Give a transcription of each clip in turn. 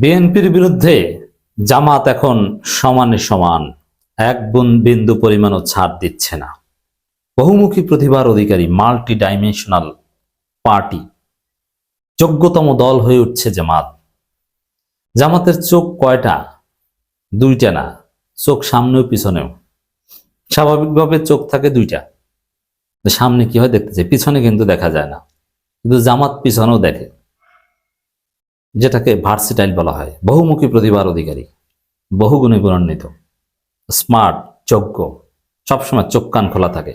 বিএনপির বিরুদ্ধে জামাত এখন সমানে সমান, এক বুন- বিন্দু পরিমাণও ছাড় দিচ্ছে না। বহুমুখী প্রতিভার অধিকারী মাল্টি ডাইমেনশনাল পার্টি যোগ্যতম দল হয়ে উঠছে জামাত। জামাতের চোখ কয়টা? দুইটা না, চোখ সামনেও পিছনেও। স্বাভাবিকভাবে চোখ থাকে দুইটা। সামনে কি হয় দেখতে চাই, পিছনে কিন্তু দেখা যায় না। কিন্তু জামাত পিছনেও দেখে। যেটাকে ভার্সিটাইল বলা হয়, বহুমুখী প্রতিভার অধিকারী, বহুগুণে গুণান্বিত, স্মার্ট, যোগ্য, সবসময় চোখ কান খোলা থাকে।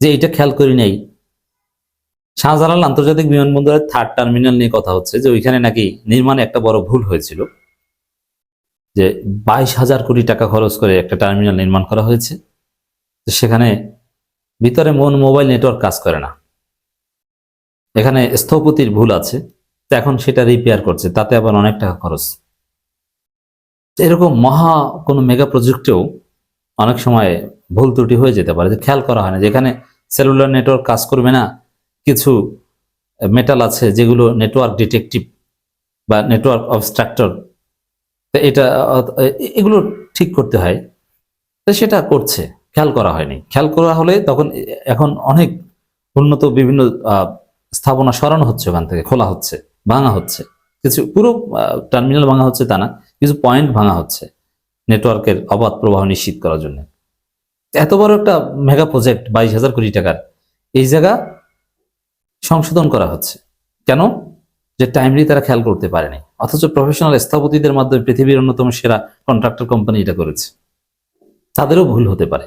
যে এটা খেয়াল করি নেই, শাহজালাল আন্তর্জাতিক বিমানবন্দরের থার্ড টার্মিনাল নিয়ে কথা হচ্ছে যে ওইখানে নাকি নির্মাণে একটা বড় ভুল হয়েছিল। যে বাইশ হাজার কোটি টাকা খরচ করে একটা টার্মিনাল নির্মাণ করা হয়েছে। সেখানে ভিতরে মন মোবাইল নেটওয়ার্ক কাজ করে না। এখানে স্থপতির ভুল আছে। এখন সেটা রিপেয়ার করছে, তাতে আবার অনেক টাকা খরচ। এরকম মহা কোনো মেগা প্রজেক্টেও অনেক সময় ভুল ত্রুটি হয়ে যেতে পারে, যে খেয়াল করা হয় না। যেখানে সেলুলার নেটওয়ার্ক কাজ করবে না, কিছু মেটাল আছে যেগুলো নেটওয়ার্ক ডিটেকটিভ বা নেটওয়ার্ক অবস্ট্রাক্টর এটা, এগুলো ঠিক করতে হয়। তো সেটা করছে, খেয়াল করা হয়নি। খেয়াল করা হলে তখন এখন অনেক উন্নত বিভিন্ন স্থাপনা সরানো হচ্ছে ওখান থেকে, খোলা হচ্ছে। ভাঙা হচ্ছে। কিছু পুরো টার্মিনাল ভাঙা হচ্ছে তা না, কিছু পয়েন্ট ভাঙা হচ্ছে নেটওয়ার্কের অবাধ প্রবাহ নিশ্চিত করার জন্য। এত বড় একটা মেগা প্রজেক্ট বাইশ হাজার কোটি টাকার, এই জায়গা সংশোধন করা হচ্ছে। কেন? যে টাইমলি তারা খেয়াল করতে পারেনি। অথচ প্রফেশনাল স্থপতিদের মাধ্যমে পৃথিবীর অন্যতম সেরা কন্ট্রাক্টর কোম্পানি এটা করেছে। তাদেরও ভুল হতে পারে।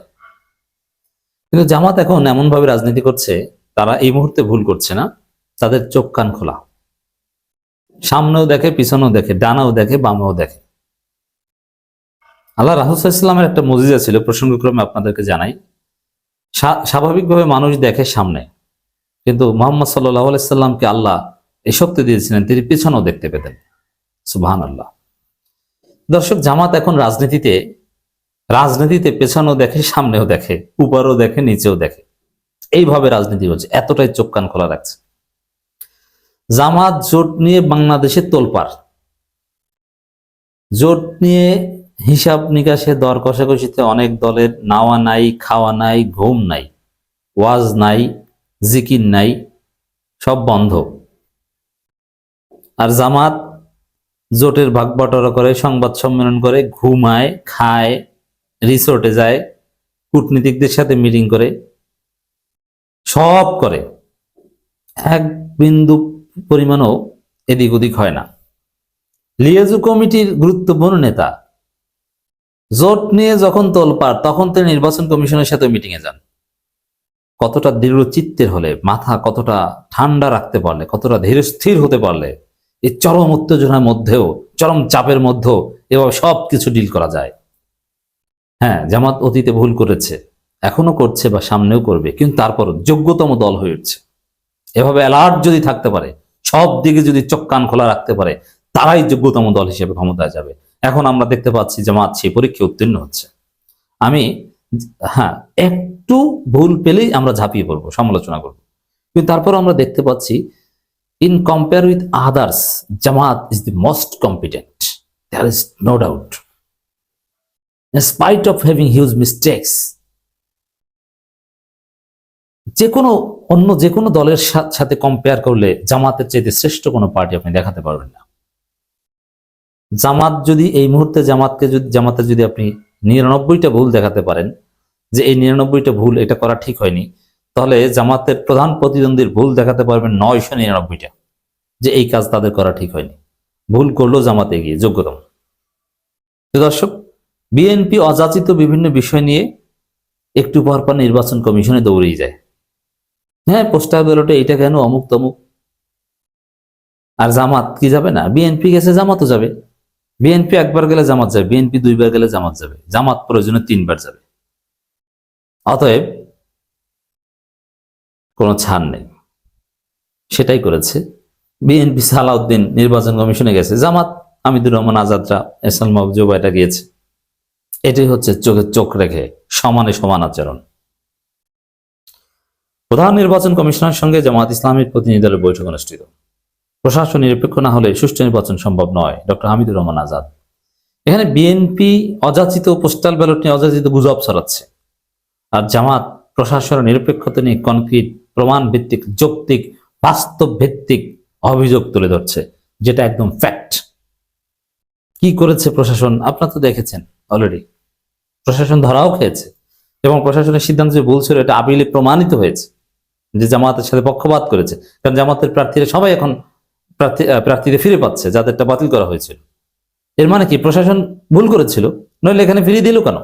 কিন্তু জামাত এখন এমনভাবে রাজনীতি করছে, তারা এই মুহূর্তে ভুল করছে না। তাদের চোখ কান খোলা। সামনেও দেখে, পিছনেও দেখে, ডানাও দেখে, বামেও দেখে। আল্লাহ রাহুসাল্লামের একটা মজিজা ছিল, প্রসঙ্গক্রমে আপনাদেরকে জানাই। স্বাভাবিকভাবে মানুষ দেখে সামনে, কিন্তু মোহাম্মদ সাল্লাহ আল্লাহ এই শক্তি দিয়েছিলেন, তিনি পিছনেও দেখতে পেতেন। সুবহান আল্লাহ দর্শক, জামাত এখন রাজনীতিতে রাজনীতিতে পেছনেও দেখে, সামনেও দেখে, উপরও দেখে, নিচেও দেখে। এইভাবে রাজনীতি হচ্ছে, এতটাই চোখ কান খোলা রাখছে। জামাত জোট নিয়ে বাংলাদেশে তোলপার জোট নিয়ে হিসাব নিকাশে দর কষাকষিতে অনেক দলের নাওয়া নাই, খাওয়া নাই, ঘুম নাই, ওয়াজ নাই, জিকির নাই, সব বন্ধ। আর জামাত জোটের ভাগ বটরা করে, সংবাদ সম্মেলন করে, ঘুমায়, খায়, রিসোর্টে যায়, কূটনীতিকদের সাথে মিটিং করে, সব করে। এক বিন্দু পরিমাণও এদিক ওদিক হয় না। লিয়াজু কমিটির গুরুত্বপূর্ণ নেতা জোট নিয়ে যখন তোলপার তখন তিনি নির্বাচন কমিশনের সাথে মিটিং এ যান। কতটা দৃঢ় চিত্তের হলে, মাথা কতটা ঠান্ডা রাখতে পারলে, কতটা ধীর স্থির হতে পারলে, এই চরম উত্তেজনার মধ্যেও, চরম চাপের মধ্যেও এভাবে সব কিছু ডিল করা যায়। হ্যাঁ জামাত অতীতে ভুল করেছে, এখনও করছে বা সামনেও করবে, কিন্তু তারপর যোগ্যতম দল হয়ে উঠছে। এভাবে অ্যালার্ট যদি থাকতে পারে সব দিকে যদি চোখ কান খোলা রাখতে পারে, তারাই যোগ্যতম দল হিসেবে ক্ষমতায় যাবে। এখন আমরা দেখতে পাচ্ছি জামাত সেই পরীক্ষায় উত্তীর্ণ হচ্ছে। আমি হ্যাঁ একটু ভুল পেলেই আমরা ঝাঁপিয়ে পড়ব, সমালোচনা করব। কিন্তু তারপর আমরা দেখতে পাচ্ছি in compare with others Jamaat is the most competent there is no doubt in spite of huge mistakes যে কোনো অন্য যে কোনো দলের সাথে কম্পেয়ার করলে জামাতের চাইতে শ্রেষ্ঠ কোনো পার্টি আপনি দেখাতে পারবেন না। জামাত যদি, এই মুহূর্তে জামাতকে যদি, জামাতের যদি আপনি নিরানব্বইটা ভুল দেখাতে পারেন, যে এই নিরানব্বইটা ভুল এটা করা ঠিক হয়নি, তাহলে জামাতের প্রধান প্রতিদ্বন্দ্বীর ভুল দেখাতে পারবেন নয়শো নিরানব্বইটা, যে এই কাজ তাদের করা ঠিক হয়নি। ভুল করল জামাতে গিয়ে যোগ্যতম। দর্শক, বিএনপি অযাচিত বিভিন্ন বিষয় নিয়ে একটু পর পর নির্বাচন কমিশনে দৌড়েই যায়। হ্যাঁ পোস্টার ব্যালটে এটা কেন অমুক তমুক? আর জামাত কি যাবে না? বিএনপি গেছে, জামাতও যাবে। বিএনপি একবার গেলে জামাত যাবে বিএনপি দুইবার গেলে জামাত যাবে। জামাত প্রয়োজনে তিনবার যাবে। অতএব কোনো ছাড় নেই। সেটাই করেছে। বিএনপি সালাউদ্দিন নির্বাচন কমিশনে গেছে। জামাত, আমিদুর রহমান, আজাদরা, এসাল মহবুব গিয়েছে। এটাই হচ্ছে চোখে চোখ রেখে সমানে সমান আচরণ। প্রধান নির্বাচন কমিশনার সঙ্গে জামাত ইসলামের প্রতিনিধি দলের বৈঠক অনুষ্ঠিত। প্রশাসন নিরপেক্ষ না হলে সুষ্ঠু নির্বাচন সম্ভব নয় ডক্টর হামিদুর রহমান আজাদ। এখানে বিএনপি অযাচিত পোস্টাল ব্যালট নিয়ে অযাচিত গুজব ছড়াচ্ছে। আর জামাত প্রশাসনের নিরপেক্ষতা নিয়ে কনক্রিট প্রমাণ ভিত্তিক যৌক্তিক বাস্তব ভিত্তিক অভিযোগ তুলে ধরছে, যেটা একদম ফ্যাক্ট। কি করেছে প্রশাসন? আপনারা তো দেখেছেন অলরেডি প্রশাসন ধরাও খেয়েছে এবং প্রশাসনের সিদ্ধান্ত যে ভুল ছিল, এটা আপিলে প্রমাণিত হয়েছে। যে জামাতের সাথে পক্ষপাত করেছে। কারণ জামাতের প্রার্থীরা সবাই এখন প্রার্থী আহ, প্রার্থীদের ফিরে পাচ্ছে যাদেরটা বাতিল করা হয়েছিল। এর মানে কি? প্রশাসন ভুল করেছিল নইলে এখানে ফিরিয়ে দিল কেন?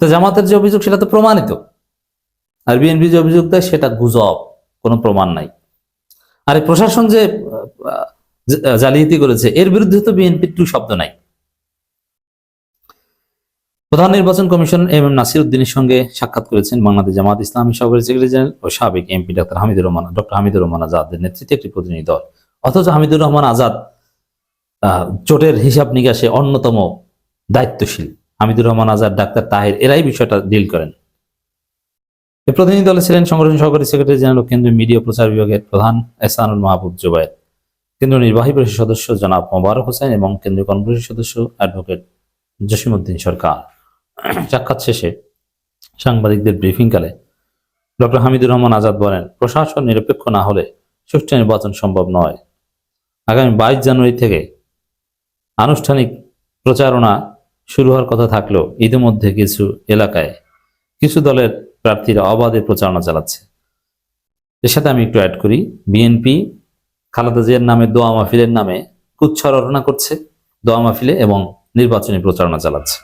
তো জামাতের যে অভিযোগ সেটা তো প্রমাণিত। আর বিএনপি যে অভিযোগ দেয় সেটা গুজব কোনো প্রমাণ নাই। আর প্রশাসন যে জালিয়াতি করেছে এর বিরুদ্ধে তো বিএনপির টু শব্দ নাই। প্রধান নির্বাচন কমিশন এম এম নাসির উদ্দিনের সঙ্গে সাক্ষাৎ করেছেন বাংলাদেশ জামাত ইসলামী সহকারী সেক্রেটারি জেনারেল ও সাবেক MP doctor Hamidur Rahman, doctor Hamidur Rahman আজাদের নেতৃত্বে একটি প্রতিনিধি দল। অথচ হামিদুর রহমান আজাদ জোটের হিসাব নিকাশে অন্যতম দায়িত্বশীল। হামিদুর রহমান আজাদ, ডাক্তার তাহের এরাই বিষয়টা ডিল করেন। প্রতিনিধি দলে ছিলেন সংগঠন সহকারী সেক্রেটারি জেনারেল কেন্দ্রীয় মিডিয়া প্রচার বিভাগের প্রধান এসানুল মাহবুব জুবায়ের। কেন্দ্রীয় নির্বাহী পরিষদ সদস্য জনাব মোবারক হোসেন এবং কেন্দ্রীয় কর্মপরিষদ সদস্য অ্যাডভোকেট জসিমউদ্দিন সরকার। সাক্ষাৎ শেষে সাংবাদিকদের ব্রিফিংকালে ডক্টর হামিদুর রহমান আজাদ বলেন, প্রশাসন নিরপেক্ষ না হলে সুষ্ঠু নির্বাচন সম্ভব নয়। আগামী বাইশ জানুয়ারি থেকে আনুষ্ঠানিক প্রচারণা শুরু হওয়ার কথা থাকলেও ইতিমধ্যে কিছু এলাকায় কিছু দলের প্রার্থীরা অবাধে প্রচারণা চালাচ্ছে। এর সাথে আমি একটু অ্যাড করি বিএনপি খালেদা জিয়ার নামে দোয়া মাহফিলের নামে কুচ্ছারণা করছে। দোয়া মাহফিলে এবং নির্বাচনী প্রচারণা চালাচ্ছে।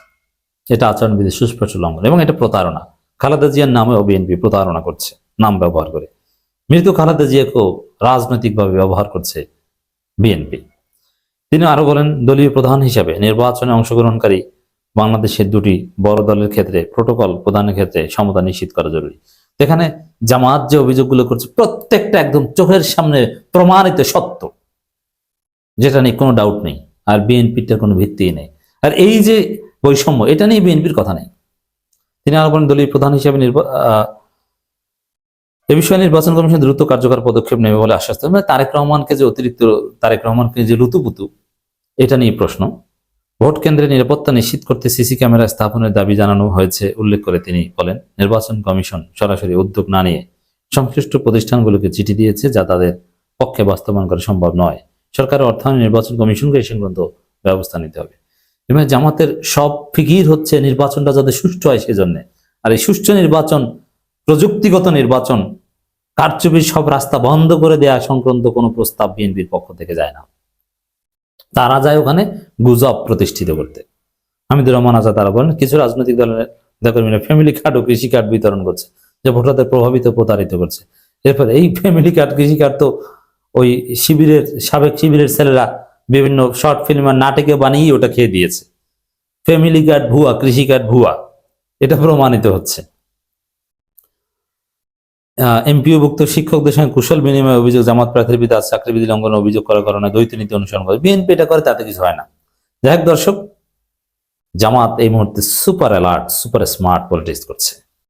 এটা আচরণবিধি, সুস্পষ্ট লঙ্ঘন এবং এটা প্রতারণা। খালেদা জিয়ার নামেও বিএনপি প্রতারণা করছে, নাম ব্যবহার করে। মৃত খালেদা জিয়াকেও রাজনৈতিকভাবে ব্যবহার করছে বিএনপি। তিনি আরও বলেন, দলীয় প্রধান হিসাবে নির্বাচনে অংশগ্রহণকারী বাংলাদেশের দুটি বড় দলের ক্ষেত্রে প্রোটোকল প্রদানের ক্ষেত্রে সমতা নিশ্চিত করা জরুরি। এখানে জামাত যে অভিযোগগুলো করছে, প্রত্যেকটা একদম চোখের সামনে প্রমাণিত সত্য। যেটা নিয়ে কোনো ডাউট নেই, আর বিএনপিটার কোনো ভিত্তি নেই। আর এই যে বৈষম্য, এটা নিয়ে বিএনপির কথা নেই। তিনি আরও বলেন, দলীয় প্রধান হিসেবে এ বিষয়ে নির্বাচন কমিশন দ্রুত কার্যকর পদক্ষেপ নেবে বলে আশ্বাস মানে তারেক রহমানকে যে অতিরিক্ত, তারেক রহমানকে যে লুতুপুতু, এটা নিয়ে প্রশ্ন। ভোট কেন্দ্রে নিরাপত্তা নিশ্চিত করতে সিসি ক্যামেরা স্থাপনের দাবি জানানো হয়েছে, উল্লেখ করে তিনি বলেন, নির্বাচন কমিশন সরাসরি উদ্যোগ না নিয়ে সংশ্লিষ্ট প্রতিষ্ঠানগুলোকে চিঠি দিয়েছে, যা তাদের পক্ষে বাস্তবায়ন করা সম্ভব নয়। সরকারের অর্থায়নে নির্বাচন কমিশনকে এই সংক্রান্ত ব্যবস্থা নিতে হবে। এবং জামাতের সব ফিকির হচ্ছে নির্বাচনটা যাতে সুষ্ঠু হয় সেজন্য। আর এই সুষ্ঠু নির্বাচন, প্রযুক্তিগত নির্বাচন, কারচুপির সব রাস্তা বন্ধ করে দেওয়া সংক্রান্ত কোনো প্রস্তাব বিএনপির পক্ষ থেকে যায় না। তারা যায় ওখানে গুজব প্রতিষ্ঠিত করতে। হামিদুর রহমান আজাদ তারা বলেন, কিছু রাজনৈতিক দলের নেতাকর্মীরা ফ্যামিলি কার্ড ও কৃষি কার্ড বিতরণ করছে, যে ভোটারদের প্রভাবিত, প্রতারিত করছে। এরপর এই ফ্যামিলি কার্ড কৃষি কার্ড তো ওই শিবিরের, সাবেক শিবিরের ছেলেরা বিভিন্ন শর্ট ফিল্ম আর নাটকে বানিয়ে ওটা খেয়ে দিয়েছে। ফ্যামিলি কার্ড ভুয়া, কৃষি কার্ড ভুয়া, এটা প্রমাণিত হচ্ছে। এমপিওভুক্ত শিক্ষকদের সঙ্গে কুশল বিনিময় অভিযোগ, জামাত প্রার্থীর আজ চাকরিবিধি লঙ্ঘনের অভিযোগ করার কারণে দ্বৈত নীতি অনুসরণ করে। বিএনপি এটা করে, তাতে কিছু হয় না। যাই হোক দর্শক, জামাত এই মুহূর্তে super alert super smart politics করছে।